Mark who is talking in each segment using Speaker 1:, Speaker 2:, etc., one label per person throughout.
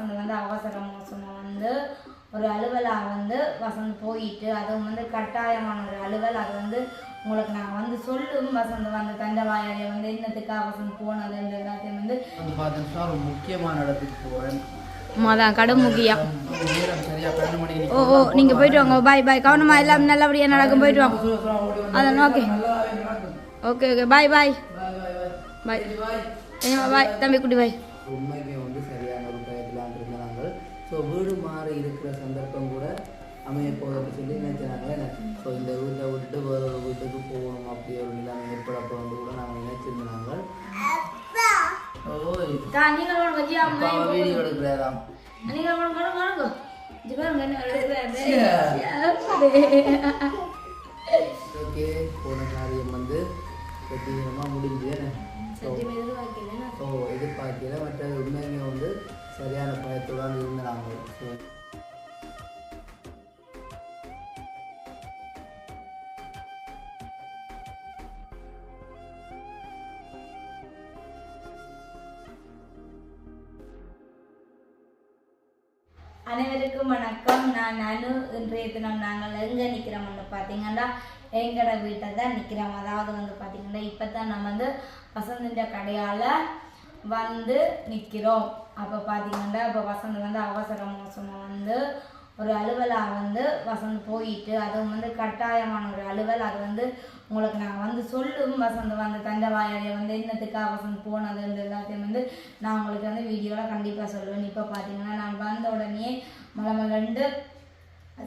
Speaker 1: வசந்த் வந்து அவசர மோசமாக வந்து ஒரு அலுவலாக வந்து வசந்த் போயிட்டு அதுவும் வந்து கட்டாயமான ஒரு அலுவல். அது வந்து உங்களுக்கு நான் வந்து சொல்லும் வசந்த் வந்து தண்டவாயாரியை வந்து என்னத்துக்காக வசந்த் போனதுன்ற எல்லாத்தையும் வந்து
Speaker 2: வந்து பார்த்தீங்கன்னா ஒரு முக்கியமான இடத்துக்கு போகிறேன்
Speaker 1: அதான் கடும் முக்கியம்
Speaker 2: நேரம் சரியா பன்னெண்டு மணிக்கு
Speaker 1: ஓ ஓ நீங்கள் போயிட்டு வாங்க. பாய் பாய் கவனமாக எல்லாம் நல்லபடியாக நடக்கும். போயிட்டு வாங்க. அதான் okay okay okay bye bye bye bye தம்பி குட்டி பாய்
Speaker 2: ஸோ வீடு மாறி இருக்கிற சந்தர்ப்பம் கூட அமைய போகுதுன்னு சொல்லி நினைச்சாங்க ஸோ இந்த வீட்டை விட்டு வேற ஒரு வீட்டுக்கு போகணும் அப்படி ஒரு நிலைமை ஏற்பட போகிறது கூட நாங்கள் நினைச்சிருந்தாங்க. வீடியோ எடுக்கிறாராம். ஓகே போன காரியம் வந்து வெற்றிகரமாக முடிஞ்சு
Speaker 1: சத்தியமா எதிர்பார்க்கல.
Speaker 2: மற்ற உண்மையுமே வந்து சரியான பயத்துடன் இருந்தாங்க
Speaker 1: அனைவருக்கும் வணக்கம். நான் அனு இன்றைய தினம் நாங்கள் எங்கே நிற்கிறோம்னு பார்த்தீங்கன்னா எங்கட வீட்டை தான் நிற்கிறோம் அதாவது வந்து பார்த்தீங்கன்னா இப்போ தான் நம்ம வந்து வசந்தின்ற கடையால் வந்து நிற்கிறோம் அப்போ பார்த்தீங்கன்னா இப்போ வசந்த் வந்து அவசர மோசமாக வந்து ஒரு அலுவலாக வந்து வசந்த் போயிட்டு அதுவும் வந்து கட்டாயமான ஒரு அலுவல் அது வந்து உங்களுக்கு நான் வந்து சொல்லும். வசந்த் வந்து தண்டவாயாரியை வந்து என்னத்துக்காக வசந்த் இந்த எல்லாத்தையும் வந்து நான் உங்களுக்கு வந்து வீடியோவில் கண்டிப்பாக சொல்லுவேன். இப்போ பார்த்தீங்கன்னா நான் வந்த உடனே மலமலண்டு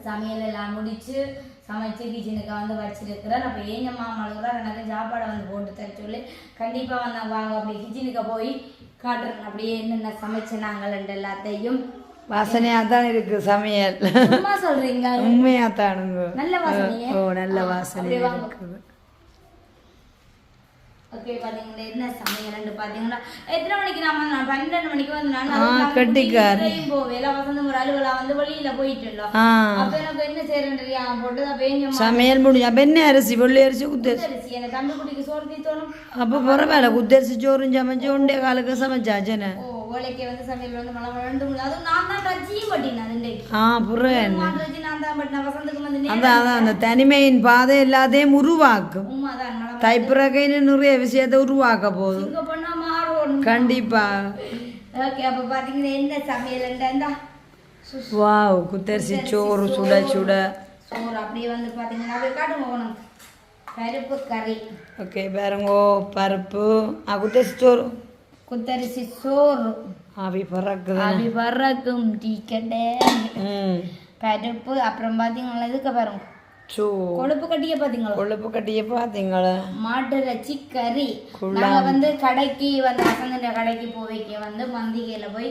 Speaker 1: சமையல் எல்லாம் முடித்து சமைச்சு கிச்சனுக்கு வந்து வச்சிருக்கிறேன். அப்போ ஏங்க மாமலுக்குறா எனக்கு சாப்பாடை வந்து போட்டு தர சொல்லி கண்டிப்பாக வந்து வாங்க. அப்படி கிச்சனுக்கு போய் காட்டுறேன். அப்படியே என்னென்ன சமைச்சு நாங்கள் எல்லாத்தையும்
Speaker 3: வாசனையா தான் இருக்கு சமையல்.
Speaker 1: சும்மா சொல்றீங்க
Speaker 3: உண்மையா தானுங்க
Speaker 1: நல்ல வாசனையே?
Speaker 3: ஓ நல்ல வாசனை. இருக்குது.
Speaker 1: ஓகே பாத்தீங்கன்னா என்ன சமையல்னு பாத்தீங்கன்னா எத்தனை மணிக்கு நான் பன்னெண்டு மணிக்கு வந்து நான்
Speaker 3: கட்டிக்காரி.
Speaker 1: போவேல வசந்த ஒரு அலுவலா வந்து வெளியில போயிட்டு
Speaker 3: ஆ.
Speaker 1: அப்ப எனக்கு என்ன செய்யறேன் போட்டு எங்க
Speaker 3: சமையல் முடிஞ்சு. அப்ப என்ன அரிசி? வெள்ளை அரிசி குத்தரிசி
Speaker 1: அரிசி. எனக்கு தம்பி குட்டிக்கு சோறு தீத்தோணும்.
Speaker 3: அப்ப பரவாயில்ல. குத்தரிசி சோறும் சமைச்சு உண்டே காலுக்கு சமைச்சாச்சேன
Speaker 1: ஓ ஓலைக்கு வந்து சமையல் வந்து மழை ரெண்டு மூணு அதுவும் நான் தான் ரஜியும் பட்டினேன் அது இன்றைக்கு
Speaker 3: ஆ புறேன்
Speaker 1: ரஜி நான் தான் பட்டினேன் வசந்துக்கு வந்து
Speaker 3: அதான் அதான் அந்த தனிமையின் பாதை எல்லாத்தையும் உருவாக்கும்
Speaker 1: உமா தான் மழை
Speaker 3: தைப்பிறகைன்னு நிறைய விஷயத்தை உருவாக்க போதும்
Speaker 1: இங்க பொண்ணா மாறும்
Speaker 3: கண்டிப்பா
Speaker 1: ஓகே அப்ப பாத்தீங்கன்னா என்ன சமையல்
Speaker 3: வாவ் குத்தரிசி சோறு சுட சுட
Speaker 1: சோறு அப்படியே வந்து பாத்தீங்கன்னா அப்படியே காட்டுங்க போனோம் பருப்பு கறி
Speaker 3: ஓகே பாருங்கோ பருப்பு ஆ குத்தரிசி சோறு
Speaker 1: குத்தரிசி சோறு
Speaker 3: ஆவி பறக்குது
Speaker 1: அப்படி பறக்கும் டீ கடை
Speaker 3: ம்
Speaker 1: பருப்பு அப்புறம் பாத்தீங்களா இதுக்கு பாருங்க கொழுப்பு கட்டிய பாத்தீங்களா
Speaker 3: கொழுப்பு கட்டிய பார்த்தீங்களா
Speaker 1: மாட்டு இறைச்சி கறி நாங்க வந்து கடைக்கு வந்து வசந்த கடைக்கு போவைக்க வந்து மந்திகையில போய்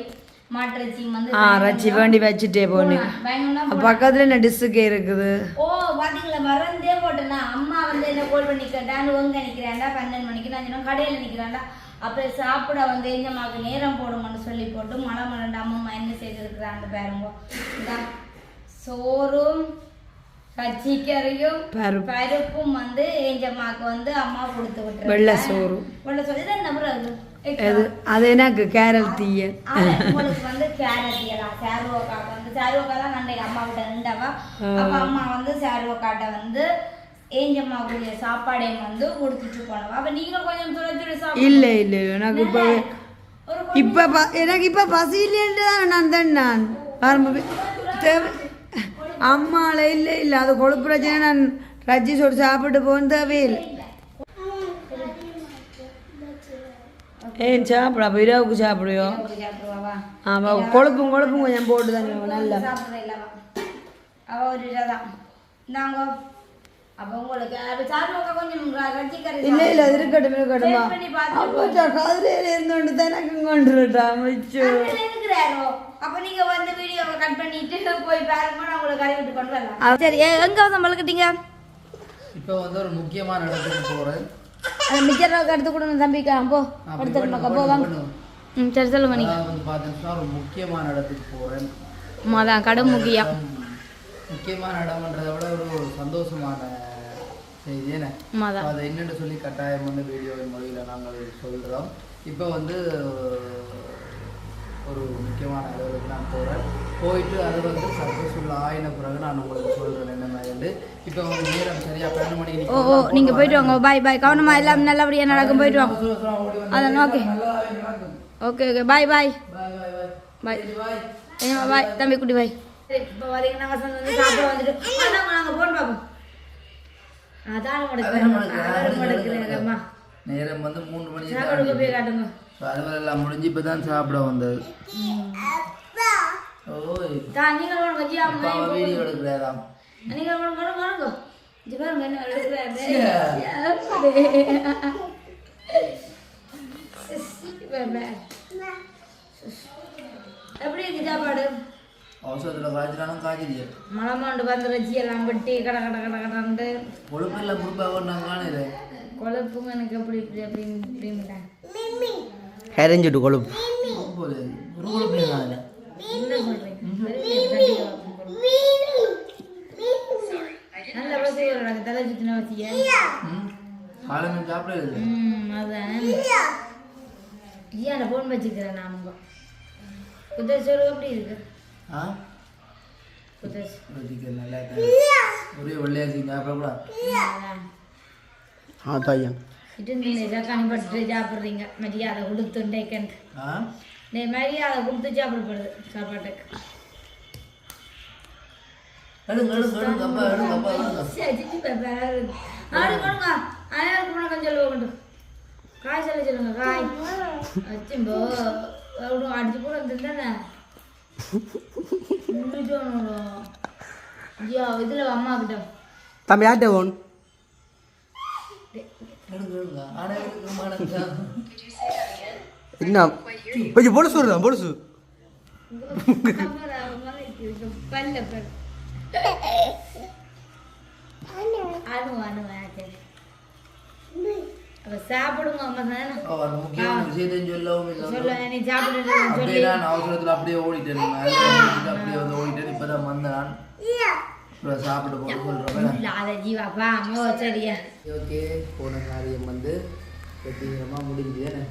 Speaker 1: மாட்டு இறைச்சி வந்து
Speaker 3: ஆ வேண்டி வச்சுட்டே
Speaker 1: வாங்கணும்னா
Speaker 3: பக்கத்துல என்ன டிஸ்ஸுக்கு இருக்குது
Speaker 1: ஓ பாத்தீங்களா மறந்தே போட்டேனா அம்மா வந்து என்ன கோல் பண்ணி கேட்டான்னு உங்க நிக்கிறேன்டா பன்னெண்டு மணிக்கு நான் கடையில நிக்கிறேன்டா அப்புறம் சாப்பிட வந்து எஞ்சமாக்கு நேரம் போடுங்கன்னு சொல்லி போட்டு மழை மலண்டு அம்மா என்ன செய்திருக்கிறாங்க பாருங்க. இந்தா சோறும் கச்சிக்கறியும்
Speaker 3: பருப்பு.
Speaker 1: பருப்பும் வந்து எஞ்சம்மாக்கு வந்து அம்மா கொடுத்து விட்டுரு
Speaker 3: வெள்ளை சோறு.
Speaker 1: வெள்ளை சோறு. இது என்ன அது
Speaker 3: அது எனக்கு கேரல் தீய
Speaker 1: உங்களுக்கு வந்து கேரட் எல்லாம் சாருவோக்காக்கு வந்து சாருவோக்கா தான் நண்டைக்கு அம்மா கிட்ட நின்றவா அப்ப அம்மா வந்து சாருவோக்காட்ட வந்து ஏஞ்சம்மாவுடைய சாப்பாடையும் வந்து கொடுத்துட்டு போனவா. அப்ப நீங்க கொஞ்சம் சுட சுட சாப்பிடு
Speaker 3: இல்ல இல்ல எனக்கு இப்ப இப்ப ப- எனக்கு இப்ப பசி இல்லைன்ட்டு தான் நான் தான் நான். ஆரம்ப தேவை அம்மால இல்ல இல்ல. அது கொழுப்பு பிரச்சனை. நான் ரஜ்ஜி சோறு சாப்பிட்டு போக தேவையில்லை. ஏன் சாப்பிட. அப்போ இரவுக்கு
Speaker 1: சாப்பிடுவாவா?
Speaker 3: ஆமாம் கொழுப்பும் கொழுப்பும் கொஞ்சம் போட்டு தான் நல்லா.
Speaker 1: சாப்பிடுற இல்லவா அவ ஒரு இதான் நாங்க அப்ப உங்களுக்கு அப்ப சாருவோக்கா கொஞ்சம் ரச்சிக்கறி
Speaker 3: இல்ல இல்ல அது இருக்கட்டும் இருக்கட்டுமா
Speaker 1: Taste பண்ணி பார்த்துட்டு
Speaker 3: அப்போ கதிரையில இருந்தோண்டு தனக்கு கொண்டுட்டா மிச்சம்
Speaker 1: அதுல இருக்கிறாரோ அப்ப நீங்க வந்து வீடியோவை கட் பண்ணிட்டு போய் பாருங்க நான் உங்களை கறி விட்டு கொண்டு வரலாம். சரி எங்க சம்பளக்கிட்டீங்க
Speaker 2: இப்போ வந்து ஒரு முக்கியமான இடத்துக்கு போகிறேன்
Speaker 1: அந்த மிச்சர் எடுத்து கொடுங்க தம்பிக்கா போ. போ வாங்க. ம் சரி சொல்லுங்க நீங்க
Speaker 2: வந்து பார்த்தீங்கன்னா ஒரு முக்கியமான இடத்துக்கு போகிறேன்
Speaker 1: அதான் கடும் முக்கியம்
Speaker 2: முக்கியமான இடம்ன்றதை விட ஒரு சந்தோஷமான செய்தி என்ன?
Speaker 1: அதான்
Speaker 2: அதை என்னென்னு சொல்லி கட்டாயம் வந்து வீடியோவின் மொழியில் நாங்கள் சொல்கிறோம் இப்போ வந்து ஒரு முக்கியமான அலுவலகத்துக்கு நாங்கள் போகிறேன் போயிட்டு அது வந்து சக்ஸஸ்ஃபுல் ஆயின பிறகு நான் உங்களுக்கு சொல்கிறேன் என்ன மாதிரி இப்போ வந்து நேரம் சரியா பன்னெண்டு மணிக்கு
Speaker 1: ஓ ஓ நீங்கள் போயிட்டு வாங்க. பாய் பாய். கவனமாக எல்லாம் நல்லபடியாக நடக்கும். போயிட்டு வாங்க. அதான் okay. Okay okay. Bye bye.
Speaker 2: Bye bye
Speaker 1: தம்பி குட்டி பாய். இப்போ பார்த்தீங்கன்னா வந்து சாப்பிட வந்துட்டு நாங்கள் நாங்கள் போன் பார்ப்போம் அதான் முடக்கிறேன்
Speaker 2: நேரம் வந்து மூணு மணி ஸோ அதுவரெல்லாம் முடிஞ்சு இப்போ தான் சாப்பிட வந்தது. ஓய். வீடியோ எடுக்கிறாராம்.
Speaker 1: எப்படி இருக்கு சாப்பாடு?
Speaker 2: அவசரத்தில் காய்ச்சினாலும் காய்ச்சிடியே
Speaker 1: மலமாண்டு வந்து ரஜி எல்லாம் வெட்டி கட கட கட கடந்து
Speaker 2: கொழுப்பில் முறுப்பாக நான் காணுது
Speaker 1: குழப்புங்க எனக்கு எப்படி இப்படி அப்படின்னு இப்படின்ட்டேன்
Speaker 3: கரைஞ்சிட்டு கொழுப்பு
Speaker 2: ஒரு கொழுப்பு
Speaker 1: என்ன நல்ல வசதி எனக்கு தலை சுத்தின வசிய
Speaker 2: ம் காலமே சாப்பிடல
Speaker 1: ம் அதான் ஐயா ஃபோன் வச்சுக்கிறேன் நான் உங்க குத்தர் சொல்லு எப்படி இருக்கு
Speaker 2: ஆ? நல்லா ஒரே வெள்ளையாச்சு சாப்பிடக்கூடாது
Speaker 3: ஆ தாயா.
Speaker 1: இட்டு நீங்கள் கனிப்பட்டு சாப்பிட்றீங்க? மரியாதை
Speaker 2: ஆ?
Speaker 1: நீ மரியாதை கொடுத்து சாப்பிடப்படுது சாப்பாட்டுக்கு. காய் சொல்ல சொல்லுங்க காய். வச்சும்போ அடிச்சு கூட வந்துருந்தானே?
Speaker 3: தம்பி யார்கிட்ட
Speaker 2: வணக்கம்
Speaker 3: என்ன? கொஞ்சம் பொலுசு வருதா பொலுசு
Speaker 1: பல்ல பல் அணு சாப்பிடுங்க அம்மா தானே
Speaker 2: முக்கியமான சொல்லவும்
Speaker 1: சொல்ல நீ சாப்பிடுறது சொல்லி
Speaker 2: நான் அவசரத்தில் அப்படியே ஓடிட்டேன் நான் அப்படியே வந்து ஓடிட்டேன் இப்போ தான் வந்தேன் அப்புறம் சாப்பிட்டு போக சொல்கிறேன்
Speaker 1: இல்லாத ஜீவாப்பா அம்மா சரியா
Speaker 2: ஓகே போன காரியம் வந்து வெற்றிகரமாக முடிஞ்சுதானே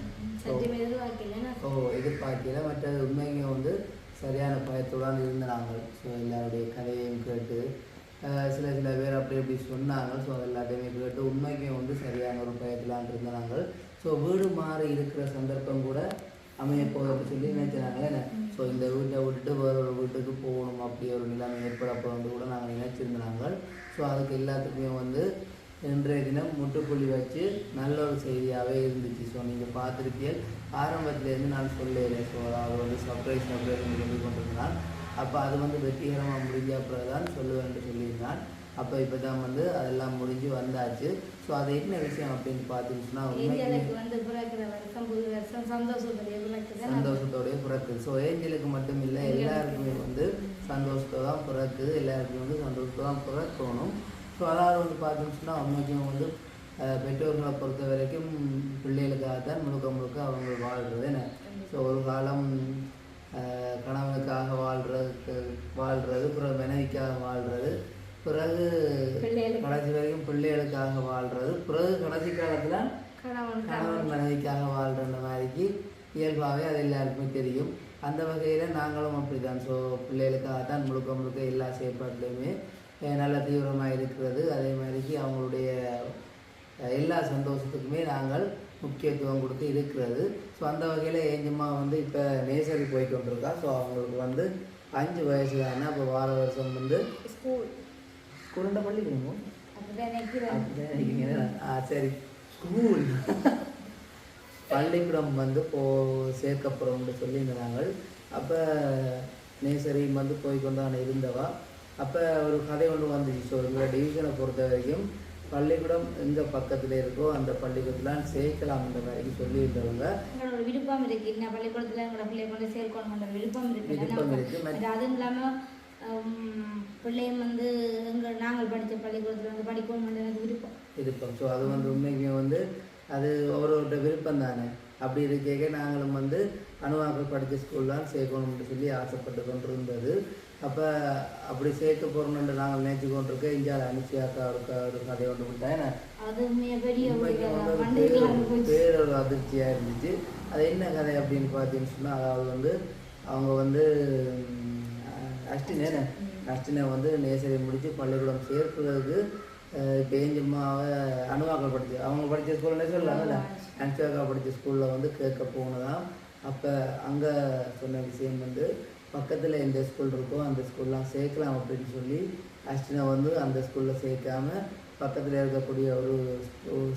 Speaker 2: ஓ எதிர்பார்க்கல மற்றது உண்மைங்க வந்து சரியான பயத்துடன் இருந்த நாங்கள் ஸோ எல்லாருடைய கதையையும் கேட்டு சில சில பேர் அப்படி இப்படி சொன்னாங்க. ஸோ எல்லாத்தையுமே கேட்டு உண்மைக்கு வந்து சரியான ஒரு பயத்திலான் இருந்த நாங்கள். ஸோ வீடு மாறி இருக்கிற சந்தர்ப்பம் கூட அமைய போகிறப்ப சொல்லி நினைச்சாங்களே ஸோ இந்த வீட்டை விட்டுட்டு வேற ஒரு வீட்டுக்கு போகணும். அப்படி ஒரு நிலைமை ஏற்பட போகிறது கூட நாங்கள் நினைச்சிருந்தாங்க ஸோ அதுக்கு எல்லாத்துக்குமே வந்து இன்றைய தினம் முட்டுப்புள்ளி வச்சு நல்ல ஒரு செய்தியாகவே இருந்துச்சு. ஸோ நீங்கள் பார்த்துருப்பீங்க ஆரம்பத்துலேருந்து நான் சொல்லலை ஸோ அவர் வந்து சர்ப்ரைஸ் சர்ப்ரைஸ் சொல்லி கொண்டிருந்தான் அப்போ அது வந்து வெற்றிகரமாக முடிஞ்ச அப்புறம் தான் சொல்லுவேன்ட்டு சொல்லியிருந்தான். அப்போ இப்போ தான் வந்து அதெல்லாம் முடிஞ்சு வந்தாச்சு. ஸோ அது என்ன விஷயம் அப்படின்னு
Speaker 1: வருஷம் சந்தோஷத்துடைய பிறக்குது.
Speaker 2: ஸோ ஏஞ்சலுக்கு மட்டும் இல்லை. எல்லாருக்குமே வந்து சந்தோஷத்தோட தான் பிறக்குது. எல்லாருக்குமே வந்து சந்தோஷத்தோட தான் பிறக்கணும். ஸோ அதாவது வந்து பார்த்தோம்னா உண்மைக்கும் வந்து பெற்றோர்களை பொறுத்த வரைக்கும் பிள்ளைகளுக்காக தான் முழுக்க முழுக்க அவங்க வாழ்கிறது என்ன? ஸோ ஒரு காலம் கணவனுக்காக வாழ்றதுக்கு வாழ்றது பிறகு மனைவிக்காக வாழ்றது பிறகு. கடைசி வரைக்கும் பிள்ளைகளுக்காக வாழ்றது பிறகு கடைசி காலத்தில்
Speaker 1: கணவன்
Speaker 2: மனைவிக்காக வாழ்கிற மாதிரிக்கு இயல்பாகவே அது எல்லாருக்குமே தெரியும். அந்த வகையில் நாங்களும் அப்படிதான் ஸோ பிள்ளைகளுக்காக தான் முழுக்க முழுக்க எல்லா செயற்பாட்டிலையுமே நல்ல தீவிரமாக இருக்கிறது. அதே மாதிரிக்கு அவங்களுடைய எல்லா சந்தோஷத்துக்குமே நாங்கள் முக்கியத்துவம் கொடுத்து இருக்கிறது. ஸோ அந்த வகையில் ஏஞ்சம்மா வந்து இப்போ நேசரி போயிட்டு வந்துருக்கா. ஸோ அவங்களுக்கு வந்து அஞ்சு வயசு தானே அப்போ வார வருஷம் வந்து
Speaker 1: ஸ்கூல்
Speaker 2: குருண்ட நினைக்கிறீங்க. ஆ சரி. ஸ்கூல் பள்ளிக்கூடம் வந்து போ சேர்க்கப்புறம்னு சொல்லியிருந்தாங்க. அப்போ நேசரி வந்து போய் கொண்டான இருந்தவா. அப்போ ஒரு கதை ஒன்று வந்துச்சு. ஸோ எங்கள் டிவிஷனை பொறுத்த வரைக்கும் பள்ளிக்கூடம் எங்கே பக்கத்தில் இருக்கோ அந்த பள்ளிக்கூடத்தில் சேர்க்கலாம்ன்ற மாதிரி சொல்லியிருந்தவங்க.
Speaker 1: எங்களோட விருப்பம் இருக்கு. என்ன பள்ளிக்கூடத்துல எங்களோட பிள்ளை கொண்டு சேர்க்கணும்ன்ற விருப்பம்
Speaker 2: விருப்பம் இருக்கு.
Speaker 1: அது அதுவும் இல்லாம ஹம், பிள்ளையும் வந்து எங்க நாங்கள் படிச்ச பள்ளிக்கூடத்துல வந்து படிக்கணும்ன்ற எனக்கு விருப்பம்.
Speaker 2: விருப்பம். ஸோ அது வந்து உண்மைக்குமே வந்து அது ஒவ்வொருவரோட விருப்பம் தானே அப்படி இருக்க நாங்களும் வந்து அணுவாக்கள் படித்த ஸ்கூல் தான் சேர்க்கணும்னு சொல்லி ஆசைப்பட்டு கொண்டிருந்தது. அப்போ அப்படி சேர்க்க போகிறோம்னு நாங்கள் நினைச்சு கொண்டிருக்க இந்தியாவில் அனுச்சியாக்கா ஒரு க- ஒரு கதை ஒன்று விட்டேன்
Speaker 1: ஒரு
Speaker 2: பேர் பேரொரு அதிர்ச்சியாக இருந்துச்சு. அது என்ன கதை அப்படின்னு பார்த்தீங்கன்னு சொன்னால் அதாவது வந்து அவங்க வந்து ம், அஷ்டினே அஷ்டினை வந்து நேசரி முடித்து பள்ளிக்கூடம் சேர்க்கிறதுக்கு இப்போ ஏஞ்சம்மாவை அணுவாக்கள் படிச்சு அவங்க படித்த ஸ்கூல்ல சொல்லலாம்ல அன்சியாக்கா படித்த ஸ்கூலில் வந்து கேட்க போனதாம். அப்போ அங்கே சொன்ன விஷயம் வந்து பக்கத்தில் எந்த ஸ்கூல் இருக்கோ அந்த ஸ்கூல்லாம் சேர்க்கலாம் அப்படின்னு சொல்லி அஷ்டினை வந்து அந்த ஸ்கூலில் சேர்க்காம பக்கத்தில் இருக்கக்கூடிய ஒரு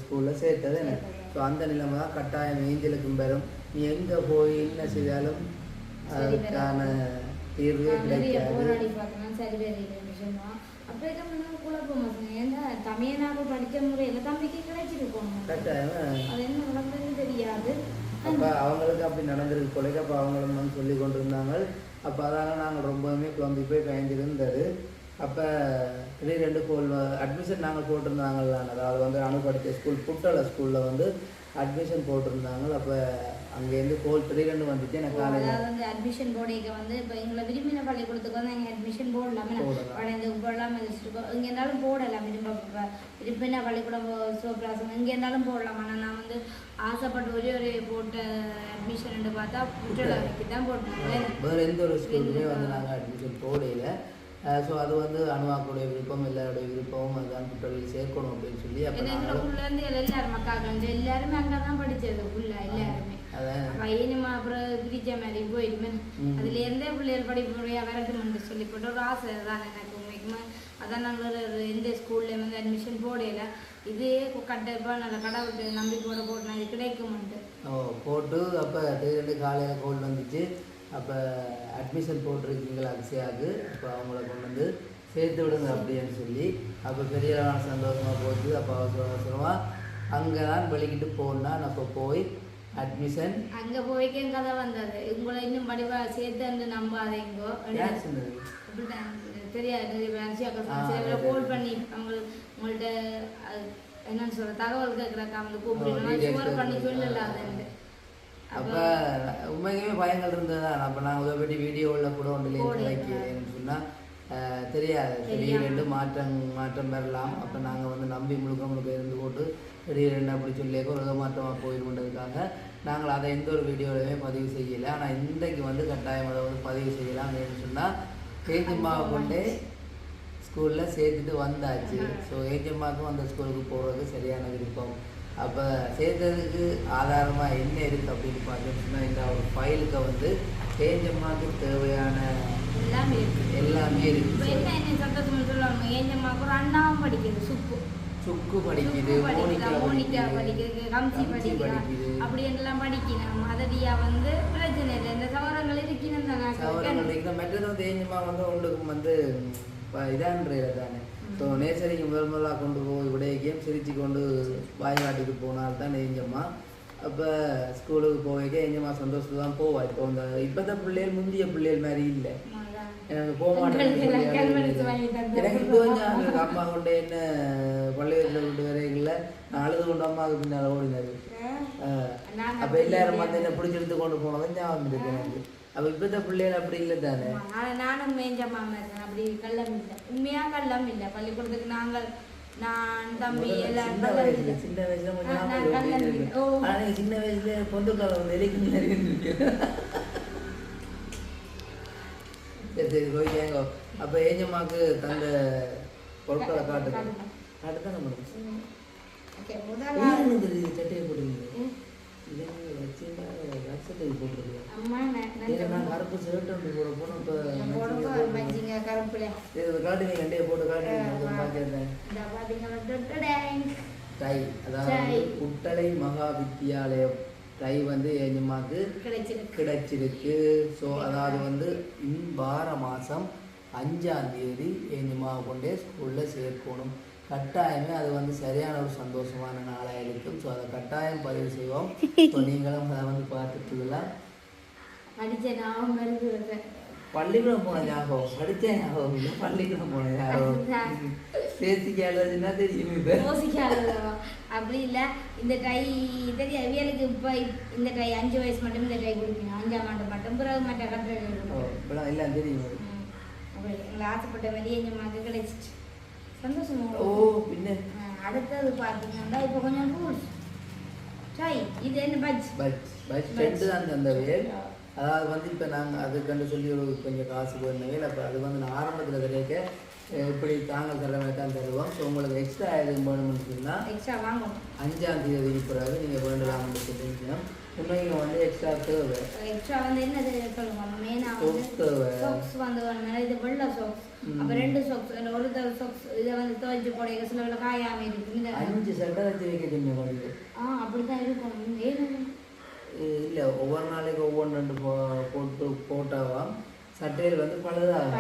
Speaker 2: ஸ்கூலில் சேர்த்தது என்ன? ஸோ அந்த நிலைமை தான் கட்டாயம் ஏஞ்சலுக்கும் பெறும். நீ எங்கே போய் என்ன செய்தாலும் அதுக்கான தீர்வே கிடைக்காது.
Speaker 1: தமிழ்நாடு படித்த முறையில் தம்பிக்கு கிடைச்சிருக்கோம்
Speaker 2: கட்டாயம்.
Speaker 1: தெரியாது.
Speaker 2: அப்போ அவங்களுக்கு அப்படி நடந்திருக்கு. கொலைக்கு அப்போ அவங்களும் சொல்லி கொண்டு இருந்தாங்க அப்போ அதால நாங்கள் ரொம்பவுமே குழம்பி போய் பயந்துருந்தது அப்போ ரெண்டு கோல் அட்மிஷன் நாங்கள் போட்டிருந்தாங்கல்ல அதாவது வந்து அணுப்படுத்த ஸ்கூல் புட்டள ஸ்கூலில் வந்து அட்மிஷன் போட்டிருந்தாங்க. அப்போ அங்கேருந்து கோல் திடீரெண்டு வந்துச்சு எனக்கு காலையில்.
Speaker 1: வந்து அட்மிஷன் போடைக்க வந்து இப்போ எங்களை விரும்பின பள்ளிக்கூடத்துக்கு வந்து எங்கள் அட்மிஷன் போடலாம்.
Speaker 2: போடலாம்.
Speaker 1: வளைந்து போடலாம் வச்சுருக்கோம் இங்கே இருந்தாலும் போடலாம். விரும்ப விரும்பின பள்ளிக்கூடம் சோப்ராசம் இங்கே இருந்தாலும் போடலாம். ஆனால் நான் வந்து ஆசைப்பட்டு ஒரே ஒரு போட்ட அட்மிஷன் பார்த்தா புற்றலைக்கு தான் போட்டேன்
Speaker 2: வேறு எந்த ஒரு ஸ்கூலுமே வந்து நாங்கள் அட்மிஷன் போடையில ஸோ அது வந்து அணுவாக்குடைய விருப்பம் எல்லாருடைய விருப்பமும் அதுதான் புத்தகத்தில் சேர்க்கணும் அப்படின்னு சொல்லி அப்போ
Speaker 1: எல்லாரும் மக்கள் எல்லாருமே அங்கே தான் படித்தது ஃபுல்லாக எல்லாருமே. பையனுமா அப்புறம் பிரிச்ச மாதிரி போயிடுமே. அதுல எந்த பிள்ளைகள் படிப்பு வரட்டுமென்று சொல்லி போட்டு ஒரு ஆசை தான் எனக்கு உண்மைக்குமே. அதான் நாங்கள் ஒரு எந்த ஸ்கூல்ல வந்து அட்மிஷன் போடையில இதே கட்டப்பா நல்ல கடவுள் நம்பிக்கையோட போட்டு இது கிடைக்குமென்ட்டு
Speaker 2: ஓ போட்டு அப்போ ரெண்டு காலையில் கோல் வந்துச்சு. அப்போ அட்மிஷன் போட்டிருக்கீங்களா அக்ஷயாவுக்கு அப்போ அவங்கள கொண்டு வந்து சேர்த்து விடுங்க அப்படின்னு சொல்லி அப்போ பெரிய அளவான சந்தோஷமாக போச்சு. அப்போ அவசர அவசரமாக அங்கே தான் வெளிக்கிட்டு போனால் அப்போ போய் அட்மிஷன்
Speaker 1: அங்க போய்க்கே கதை வந்தது. உங்களை இன்னும் படிவா சேர்த்து நம்பாதீங்கோ தெரியாது. கோல் பண்ணி அவங்க உங்கள்ட்ட என்னன்னு சொல்ற தகவல் கேட்குறாக்கா வந்து கூப்பிடுங்க பண்ணி
Speaker 2: கேட்கறது.
Speaker 1: சொல்லல அதுன்ட்டு
Speaker 2: அப்போ உண்மைக்குமே பயங்கள் இருந்தது தான் அப்போ நான் உதவி பற்றி வீடியோவில் கூட ஒன்றில்
Speaker 1: போடல.
Speaker 2: வைக்கிறேன்னு சொன்னால் தெரியாது. திடீரென்று மாற்றம் மாற்றம் பெறலாம். அப்போ நாங்கள் வந்து நம்பி முழுக்க முழுக்க இருந்து போட்டு திடீரென்று அப்படி சொல்லி ஒரு ஏமாற்றமாக போயிடுன்றதுக்காக நாங்கள் அதை எந்த ஒரு வீடியோவிலுமே பதிவு செய்யலை. ஆனால் இன்றைக்கு வந்து கட்டாயம் அதை வந்து பதிவு செய்யலாம் அப்படின்னு சொன்னால் தேஜம்மாவை கொண்டே ஸ்கூலில் சேர்த்துட்டு வந்தாச்சு. ஸோ ஏஜம்மாவுக்கும் அந்த ஸ்கூலுக்கு போகிறது சரியான விருப்பம். அப்போ சேர்த்ததுக்கு ஆதாரமாக என்ன இருக்குது அப்படின்னு பார்த்தீங்கன்னா இந்த ஒரு ஃபைலுக்கு வந்து ஏஜம்மாவுக்கு தேவையான
Speaker 1: எல்லாமே இருக்கு.
Speaker 2: எல்லாமே இருக்குது
Speaker 1: ஏஞ்சம்மாக்கு ஒரு அண்ணாவும் படிக்குது சுப்பு.
Speaker 2: சுக்கு படிக்குது மோனிகா படிக்குது
Speaker 1: கம்சி படிக்கிறா. அப்படி எல்லாம் படிக்கணும் அதடியா வந்து பிரச்சனை இல்லை. இந்த சவரங்கள் இருக்கணும் தான்
Speaker 2: மற்றது வந்து ஏஞ்சம்மா வந்து ஒன்றுக்கும் வந்து இதான்றது தானே. ஸோ நேசரிக்கு முதல் முதலாக கொண்டு போய் விடையக்கையும் சிரிச்சு கொண்டு வாய் காட்டிட்டு போனால் தான் ஏஞ்சம்மா. அப்போ ஸ்கூலுக்கு போய்க்க ஏஞ்சம்மா சந்தோஷத்துல தான் போவா. இப்போ இந்த இப்போ தான் பிள்ளைகள் முந்திய பிள்ளைகள் மாதிரி இல்லை. எனக்கு அம்மா கொண்டு என்ன பள்ளிக்கூடத்தில் கொண்டு வரையில அழுது கொண்டு அம்மாவுக்கு பின்னால்
Speaker 1: நாங்க
Speaker 2: அப்போ எல்லாரும் வந்து என்ன பிடிச்செடுத்து கொண்டு போனதும் ஞாபகம் இருக்கு எனக்கு அப்போ இப்போ பிள்ளைகள் அப்படி இல்லை தானே
Speaker 1: நான் நானும் மேஞ்சம்மாம இருக்கேன் அப்படி கள்ளம் இல்லை உண்மையா கள்ளம் இல்லை பள்ளிக்கூடத்துக்கு நாங்கள் நான் தம்பி எல்லாம்
Speaker 2: சின்ன வயசுல கொஞ்சம் சின்ன வயசுல பொந்து காலம் இருக்கு சரி ஓகேங்க அப்போ ஏஞ்சம்மாக்கு தந்த பொருட்களை காட்டுங்க. காட்டுதான் நம்ம சட்டையை. நான் கருப்பு ஷர்ட் ஒன்று போட போனோம் இப்போ காட்டுங்க கண்டையை போட்டு காட்டுங்க. டை அதாவது. குட்டளை மகா வித்தியாலயம் டை வந்து ஏஞ்சம்மாக்கு
Speaker 1: கிடைச்சிருக்கு.
Speaker 2: கிடைச்சிருக்கு. ஸோ அதாவது வந்து இவ்வார மாதம் அஞ்சாம் தேதி ஏஞ்சம்மாவை கொண்டே ஸ்கூலில் சேர்க்கணும். கட்டாயமே அது வந்து சரியான ஒரு சந்தோஷமான நாளாக இருக்கும். ஸோ அதை கட்டாயம் பதிவு செய்வோம். ஸோ நீங்களும் அதை வந்து பார்த்துட்டுலாம்
Speaker 1: விடுறேன்
Speaker 2: பள்ளிக்கூடம் போன ஞாபகம். படித்த ஞாபகம் இல்லை பள்ளிக்கூடம் போன ஞாபகம். எழுதுனா தெரியும் இப்போ
Speaker 1: அப்படி இல்லை. இந்த டை தெரியும் அவியலுக்கு இப்போ இந்த டை அஞ்சு வயசு மட்டும் இந்த டை கொடுக்கணும். அஞ்சாம் ஆண்டு மட்டும். பிறகு மற்ற கட்டுறது
Speaker 2: எல்லாம் தெரியும்.
Speaker 1: அப்படி எங்களை ஆசைப்பட்ட வெளியே எங்கள் மக்கு கிடைச்சிச்சு. சந்தோஷம்
Speaker 2: ஓ பின்ன?
Speaker 1: அடுத்தது பார்த்தீங்கன்னா இப்போ கொஞ்சம் ரூல்ஸ் டை இது என்ன பட்ஜ்
Speaker 2: பட் பட் ரெண்டு தான் தந்தவே அதாவது வந்து இப்போ நாங்கள் அதுக்கண்டு சொல்லி ஒரு கொஞ்சம் காசு போயிருந்தவே அப்போ அது வந்து நான் ஆரம்பத்தில் கிடைக்க இப்படி தாங்கள் தர தான் தருவோம். ஸோ உங்களுக்கு எக்ஸ்ட்ரா எதுவும் வேணும்னு சொன்னால்
Speaker 1: எக்ஸ்ட்ரா வாங்கணும்.
Speaker 2: அஞ்சாம் தேதி பிறகு நீங்கள் வேண்டலாம்னு சொல்லியிருக்கணும் உண்மைக்கு வந்து எக்ஸ்ட்ரா தேவை.
Speaker 1: எக்ஸ்ட்ரா வந்து என்னது சொல்லுங்க மெயினாக வந்து
Speaker 2: தேவை.
Speaker 1: சாக்ஸ் வந்து இது வெள்ளை சாக்ஸ் அப்போ ரெண்டு சாக்ஸ் ஒரு சாக்ஸ் இதை வந்து துவைச்சு போட சில உள்ள காயாம இருக்கு இந்த
Speaker 2: அஞ்சு சட்டை வச்சு வைக்க குறையுது
Speaker 1: ஆ அப்படிதான் இருக்கணும். ஏன்னு
Speaker 2: இல்லை ஒவ்வொரு நாளைக்கு ஒவ்வொன்று ரெண்டு போ போட்டு போட்டாவாம். சட்டையில் வந்து
Speaker 1: பழுதாகாது.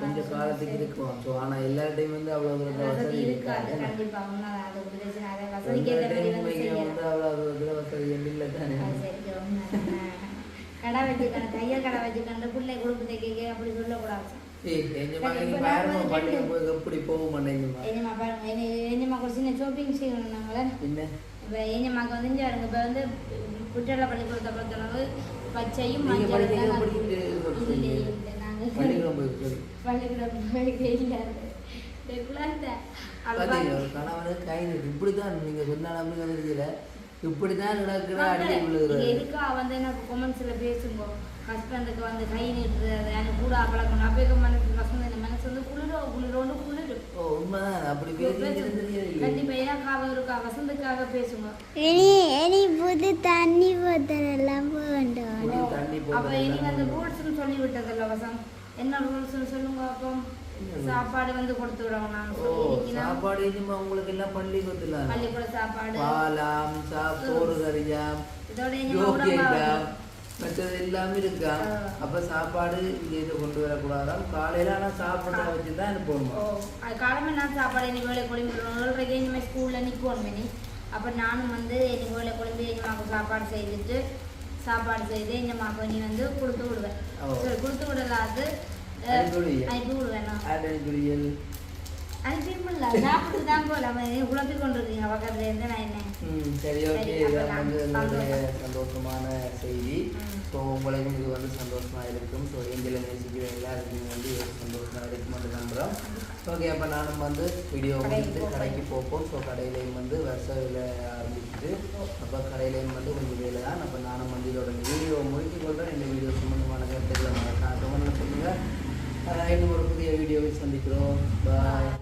Speaker 2: கொஞ்சம் காலத்துக்கு இருக்கும் ஸோ ஆனால் எல்லா டைம் வந்து அவ்வளோ தூரம்
Speaker 1: வசதி இருக்காது வந்து
Speaker 2: அவ்வளோ தூரம் வசதி இல்லை தானே.
Speaker 1: கடை வச்சுக்கணும் தையல் கடை வச்சுக்கணும் பிள்ளை கொடுப்பு தைக்க அப்படி சொல்லக்கூடாது
Speaker 2: எப்படி போக மாட்டேங்குமா
Speaker 1: ஏஞ்சம்மா பாருங்க என்ன- ஒரு சின்ன ஷாப்பிங் செய்யணும் நாங்களே இப்போ ஏஞ்சம்மாக்கு வந்து இங்கே இப்போ வந்து குற்றல பள்ளிக்கூடத்தை பொறுத்தளவு பச்சையும்
Speaker 2: நீங்க
Speaker 1: மஞ்சள் நாங்கள்
Speaker 2: பள்ளிக்கூடம் போய் சொல்லி
Speaker 1: பள்ளிக்கூடம் போய்க்கே இல்லை
Speaker 2: கணவனுக்கு கை நீட்டு இப்படி தான் நீங்கள் சொன்ன நம்பிக்கை தெரியல. இப்படி தான் நடக்கிற அடி
Speaker 1: எதுக்கா வந்து எனக்கு கொமெண்ட்ஸ்ல பேசுங்க? ஹஸ்பண்டுக்கு வந்து கை நீட்டுறது எனக்கு கூட பழக்கணும் அப்போ மனசு இந்த மனசு வந்து குளிரோ
Speaker 2: ஓ உண்மைதான் அப்படி
Speaker 4: இனி இனி புது தண்ணி போத்தல் எல்லாம் வேண்டும்.
Speaker 2: புது தண்ணி
Speaker 1: அப்ப இனி வந்து ரூல்ஸ்னு சொல்லி விட்டதில்ல வசந்த்? என்ன ரூல்ஸ்னு சொல்லுங்க அப்போ? சாப்பாடு வந்து கொடுத்து விடணும்
Speaker 2: சாப்பாடு இனிமே உங்களுக்கு எல்லாம் பள்ளி கொத்துல
Speaker 1: பள்ளிக்கூட சாப்பாடு.
Speaker 2: பாலாம் சோறு கறியாம்
Speaker 1: இதோட
Speaker 2: மற்றது எல்லாமே இருக்கா. அப்ப சாப்பாடு இங்க இது கொண்டு வரக்கூடாதாம் காலையில ஆனா சாப்பிட வச்சு தான் அனுப்பணும்
Speaker 1: அது காலமே நான் சாப்பாடு இனி வேலை குழம்பு இனிமேல் ஸ்கூலில் நிற்கணும் அப்போ நானும் வந்து எனக்கு வேலை குழம்பு எங்கள் சாப்பாடு செய்துட்டு சாப்பாடு செய்து எங்கள் மாக்கு நீ வந்து கொடுத்து விடுவேன். கொடுத்து விடலாது.
Speaker 2: அனுப்பி
Speaker 1: விடுவேன்
Speaker 2: சரி ஓகே. இதான் சந்தோஷமான செய்தி. ஸோ உங்களுக்கும் இது வந்து சந்தோஷமாக இருக்கும். ஸோ ஏஞ்சலை நேசிக்கிறீங்களா அது நீங்கள் வந்து சந்தோஷமாக இருக்கும்னு நம்புகிறோம் ஓகே அப்போ நானும் வந்து வீடியோ
Speaker 1: வந்து
Speaker 2: கடைக்கு போப்போம் ஸோ கடையிலையும் வந்து வருஷ வேலை ஆரம்பிச்சுட்டு அப்போ கடையிலையும் வந்து கொஞ்சம் வேலை தான். அப்போ நானும் வந்து இதோட வீடியோ முடித்து கொள்கிறேன் இந்த வீடியோ சம்மந்தமான கருத்துக்களை மறக்காம சொல்லுங்கள் இன்னும் ஒரு புதிய வீடியோவை சந்திக்கிறோம். பாய்